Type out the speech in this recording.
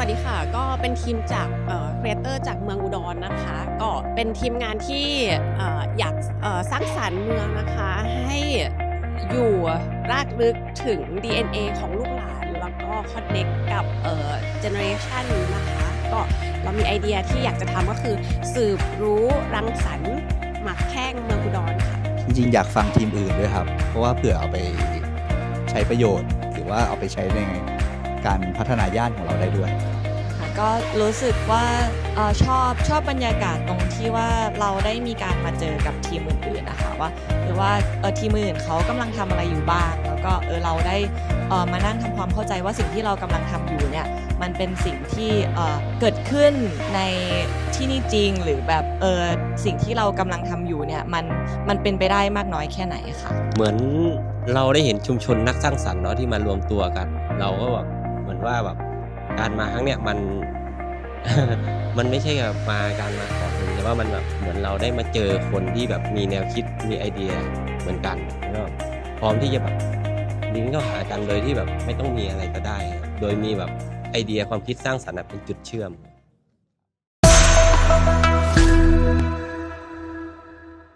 วัสดีค่ะ ก็เป็นทีมจากครีเอเตอร์จากเมืองอุดรนะคะ ก็เป็นทีมงานที่ออยากสร้างสรรค์เมืองนะคะให้อยู่รากลึกถึง DNA ของลูกหลาน แล้วก็คอนเน็กกับเอ่อเจเนอเรชันนะคะ ก็เรามีไอเดียที่อยากจะทำก็คือสืบรู้รังสรรค์หมักแข้งเมืองอุดรค่ะ จริงๆ อยากฟังทีมอื่นด้วยครับ เพราะว่าเผื่อเอาไปใช้ประโยชน์ หรือว่าเอาไปใช้ใน การพัฒนาย่านของเราได้ด้วยค่ะก็รู้สึกว่าเอ่อชอบชอบบรรยากาศตรงที่ว่าเราได้มีการมาเจอกับทีมอื่นๆนะคะว่าหรือว่าเออทีมอื่นเขากำลังทำอะไรอยู่บ้าง แล้วก็เออเราได้เออมานั่งทำความเข้าใจว่าสิ่งที่เรากำลังทำอยู่เนี่ยมันเป็นสิ่งที่เอ่อเกิดขึ้นในที่นี่จริงหรือแบบเออสิ่งที่เรากำลังทำอยู่เนี่ยมันมันเป็นไปได้มากน้อยแค่ไหนค่ะ เหมือนเราได้เห็นชุมชนนักสร้างสรรค์เนาะที่มารวมตัวกัน เราก็แบบเห มือนว่าแบบการมาครั้งเนี้ยมัน มันไม่ใช่แบบมาการมาขอเพลงแต่ว่ามันแบบเหมือนเราได้มาเจอคนที่แบบมีแนวคิดมีไอเดียเหมือนกันแล้วพร้อมที่จะแบบลิงก์เข้าหากันโดยที่แบบไม่ต้องมีอะไรก็ได้ โดยมีแบบไอเดียความคิดสร้างสรรค์เป็นจุดเชื่อม